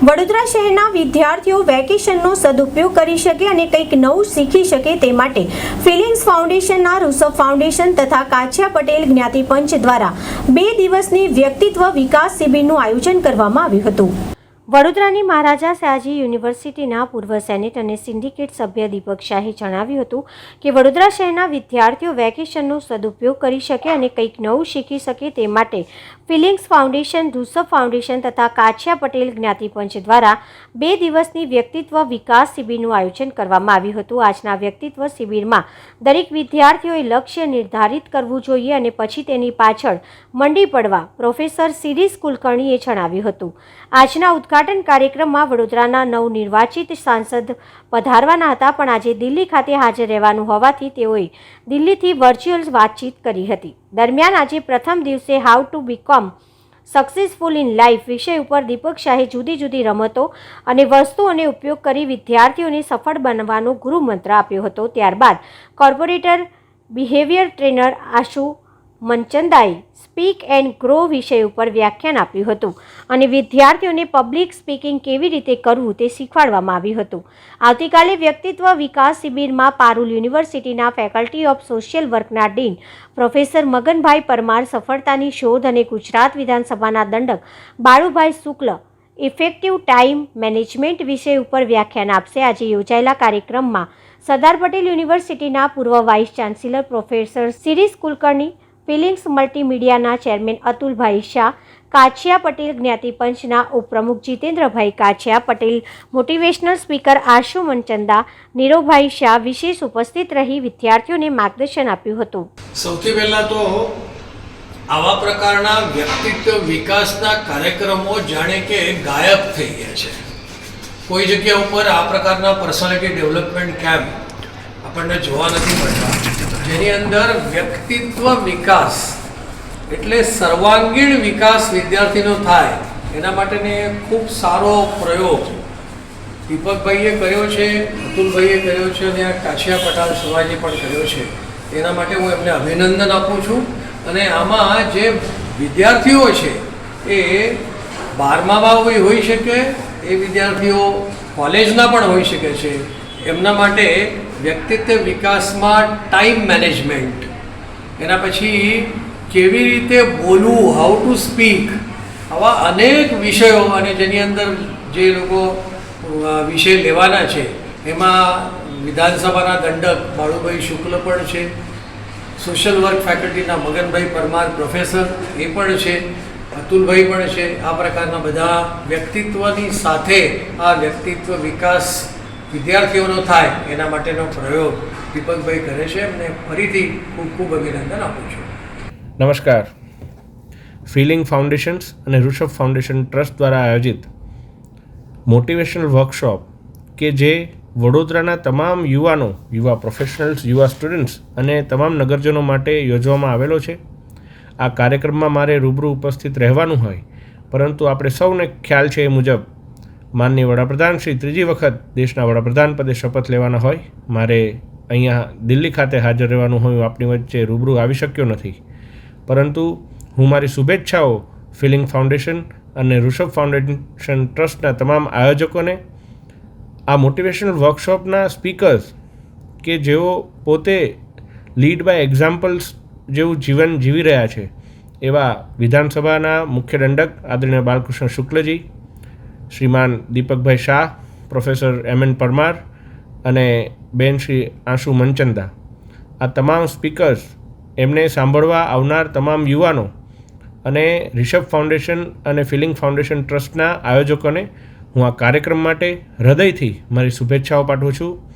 વડોદરા શહેરના વિદ્યાર્થીઓ વેકેશનનો સદુપયોગ કરી શકે અને કંઈક નવું શીખી શકે તે માટે ફિલિંગ્સ ફાઉન્ડેશનના રૂસફ ફાઉન્ડેશન તથા કાછિયા પટેલ જ્ઞાતિ પંચ દ્વારા બે દિવસની વ્યક્તિત્વ વિકાસ શિબિરનું આયોજન કરવામાં આવ્યું હતું. વડોદરાની મહારાજા શાહજી યુનિવર્સિટીના પૂર્વ સેનેટ અને સિન્ડિકેટ સભ્ય દીપક શાહે જણાવ્યું હતું કે વડોદરા શહેરના વિદ્યાર્થીઓ વેકેશનનો સદુપયોગ કરી શકે અને કંઈક નવું શીખી શકે તે માટે ફિલિંગ્સ ફાઉન્ડેશન, રૂસફ ફાઉન્ડેશન તથા કાછિયા પટેલ જ્ઞાતિપંચ દ્વારા બે દિવસની વ્યક્તિત્વ વિકાસ શિબિરનું આયોજન કરવામાં આવ્યું હતું. આજના વ્યક્તિત્વ શિબિરમાં દરેક વિદ્યાર્થીઓએ લક્ષ્ય નિર્ધારિત કરવું જોઈએ અને પછી તેની પાછળ મંડી પડવા પ્રોફેસર સિરીસ કુલકર્ણીએ જણાવ્યું હતું. આજના ઉદ્ઘાટન કાર્યક્રમમાં વડોદરાના નવનિર્વાચિત સાંસદ પધારવાના હતા, પણ આજે દિલ્હી ખાતે હાજર રહેવાનું હોવાથી તેઓએ દિલ્હીથી વર્ચ્યુઅલ વાતચીત કરી હતી. દરમિયાન આજે પ્રથમ દિવસે how to become successful in life વિષય ઉપર દીપક શાહે જુદી જુદી રમતો અને વસ્તુઓને ઉપયોગ કરી વિદ્યાર્થીઓને સફળ બનવાનો ગુરુમંત્ર આપ્યો હતો. ત્યારબાદ કોર્પોરેટર બિહેવિયર ટ્રેનર આશુ મનચંદાએ સ્પીક એન્ડ ગ્રો વિષય ઉપર વ્યાખ્યાન આપ્યું હતું અને વિદ્યાર્થીઓને પબ્લિક સ્પીકિંગ કેવી રીતે કરવું તે શીખવાડવામાં આવ્યું હતું. આવતીકાલે વ્યક્તિત્વ વિકાસ શિબિરમાં પારુલ યુનિવર્સિટીના ફેકલ્ટી ઓફ સોશિયલ વર્કના ડીન પ્રોફેસર મગનભાઈ પરમાર સફળતાની શોધ અને ગુજરાત વિધાનસભાના દંડક Balubhai Shukla effective time management વિષય ઉપર વ્યાખ્યાન આપશે. આજે યોજાયેલા કાર્યક્રમમાં સરદાર પટેલ યુનિવર્સિટીના પૂર્વ vice chancellor professor Shirish Kulkarni feelings મલ્ટીમીડિયાના chairman Atulbhai Shah, Kachhiya Patel, જ્ઞાતિ પંચના ઉપપ્રમુખ જીતેન્દ્રભાઈ કાછિયા પટેલ, મોટિવેશનલ સ્પીકર આશુ મનચંદા, નીરવભાઈ શાહ વિશેષ ઉપસ્થિત રહી વિદ્યાર્થીઓને માર્ગદર્શન આપ્યું હતું. સૌથી પહેલાં તો આવા પ્રકારના વ્યક્તિત્વ વિકાસના કાર્યક્રમો જાણે કે ગાયબ થઈ ગયા છે. કોઈ જગ્યા ઉપર આ પ્રકારના પર્સનાલિટી ડેવલપમેન્ટ કેમ્પ આપણને જોવા નથી મળતા. જેની અંદર વ્યક્તિત્વ વિકાસ એટલે સર્વાંગીણ વિકાસ વિદ્યાર્થીનો થાય, એના માટેને ખૂબ સારો પ્રયોગ દીપકભાઈએ કર્યો છે, અતુલભાઈએ કર્યો છે અને આ કાછિયા પટાલ શિવાજી પણ કર્યો છે. એના માટે હું એમને અભિનંદન આપું છું અને આમાં જે વિદ્યાર્થીઓ છે એ બારમામાં હોઈ શકે, એ વિદ્યાર્થીઓ કોલેજના પણ હોઈ શકે છે. એમના માટે વ્યક્તિત્વ વિકાસમાં ટાઈમ મેનેજમેન્ટ એના પછી કેવી રીતે બોલવું હાઉ ટુ સ્પીક આવા અનેક વિષયો અને જેની અંદર જે લોકો વિષય લેવાના છે, એમાં વિધાનસભાના દંડક બાળુભાઈ શુક્લ પણ છે સોશિયલ વર્ક ફેકલ્ટીના મગનભાઈ પરમાર પ્રોફેસર એ પણ છે, અતુલભાઈ પણ છે, આ પ્રકારના બધા વ્યક્તિત્વની સાથે આ વ્યક્તિત્વ વિકાસ વિદ્યાર્થીઓનો થાય એના માટેનો પ્રયોગ દીપકભાઈ કરે છે એમને ફરીથી ખૂબ ખૂબ અભિનંદન આપું છું. નમસ્કાર. ફિલિંગ ફાઉન્ડેશન્સ અને ઋષભ ફાઉન્ડેશન ટ્રસ્ટ દ્વારા આયોજિત મોટિવેશનલ વર્કશોપ કે જે વડોદરાના તમામ યુવાનો, યુવા પ્રોફેશનલ્સ, યુવા સ્ટુડન્ટ્સ અને તમામ નગરજનો માટે યોજવામાં આવેલો છે. આ કાર્યક્રમમાં મારે રૂબરૂ ઉપસ્થિત રહેવાનું હોય, પરંતુ આપણે સૌને ખ્યાલ છે એ મુજબ માનનીય વડાપ્રધાન, શ્રી ત્રીજી વખત દેશના વડાપ્રધાન પદે શપથ લેવાના હોય, મારે અહીંયા દિલ્હી ખાતે હાજર રહેવાનું હોય આપની વચ્ચે રૂબરૂ આવી શક્યો નથી. પરંતુ હું મારી શુભેચ્છાઓ ફિલિંગ ફાઉન્ડેશન અને ઋષભ ફાઉન્ડેશન ટ્રસ્ટના તમામ આયોજકોને, આ મોટિવેશનલ વર્કશોપના સ્પીકર્સ કે જેઓ પોતે લીડ બાય એક્ઝામ્પલ્સ જેવું જીવન જીવી રહ્યા છે, એવા વિધાનસભાના મુખ્ય દંડક આદરણીય બાલકૃષ્ણ શુક્લજી શ્રીમાન Deepakbhai Shah, professor M N Parmar અને બેન શ્રી આંશુ મનચંદા. આ તમામ સ્પીકર્સ એમને સાંભળવા આવનાર તમામ યુવાનો અને રિષભ ફાઉન્ડેશન અને ફિલિંગ ફાઉન્ડેશન ટ્રસ્ટના આયોજકોને હું આ કાર્યક્રમ માટે હૃદયથી મારી શુભેચ્છાઓ પાઠવું છું.